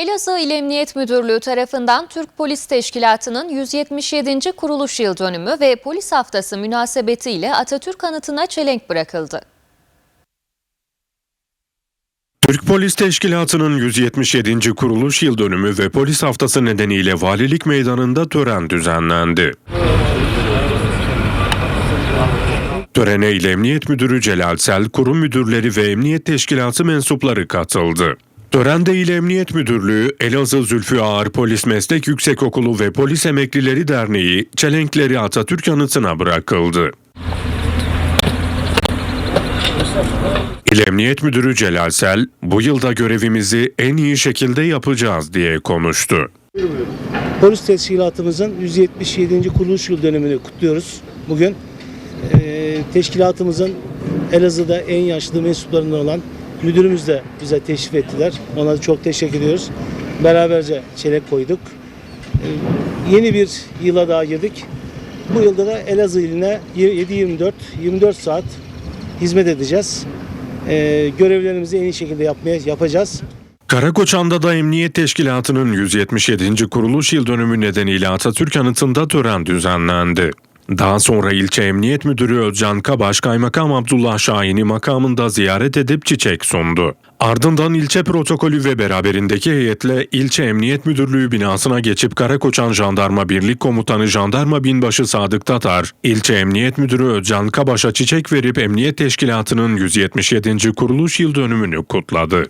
Elazığ İl Emniyet Müdürlüğü tarafından Türk Polis Teşkilatı'nın 177. kuruluş yıl dönümü ve polis haftası münasebetiyle Atatürk anıtına çelenk bırakıldı. Türk Polis Teşkilatı'nın 177. kuruluş yıl dönümü ve polis haftası nedeniyle Valilik Meydanı'nda tören düzenlendi. Törene İl Emniyet Müdürü Celal Sel, kurum müdürleri ve Emniyet Teşkilatı mensupları katıldı. Törende İl Emniyet Müdürlüğü, Elazığ Zülfü Ağar Polis Meslek Yüksekokulu ve Polis Emeklileri Derneği çelenkleri Atatürk anıtına bırakıldı. İl Emniyet Müdürü Celal Sel, bu yılda görevimizi en iyi şekilde yapacağız diye konuştu. Polis Teşkilatımızın 177. kuruluş yıl dönümünü kutluyoruz bugün. Ee, teşkilatımızın Elazığ'da en yaşlı mensuplarından olan müdürümüz de bize teşrif ettiler. Ona da çok teşekkür ediyoruz. Beraberce çelenk koyduk. Ee, yeni bir yıla daha girdik. Bu yılda da Elazığ iline 7-24, 24 saat hizmet edeceğiz. Ee, görevlerimizi en iyi şekilde yapmaya yapacağız. Karakoçan'da da Emniyet Teşkilatı'nın 177. kuruluş yıl dönümü nedeniyle Atatürk anıtında tören düzenlendi. Daha sonra ilçe Emniyet Müdürü Özcan Kabaş, Kaymakam Abdullah Şahin'i makamında ziyaret edip çiçek sundu. Ardından ilçe protokolü ve beraberindeki heyetle ilçe Emniyet Müdürlüğü binasına geçip Karakoçan Jandarma Birlik Komutanı Jandarma Binbaşı Sadık Tatar, ilçe Emniyet Müdürü Özcan Kabaş'a çiçek verip Emniyet Teşkilatı'nın 177. kuruluş yıl dönümünü kutladı.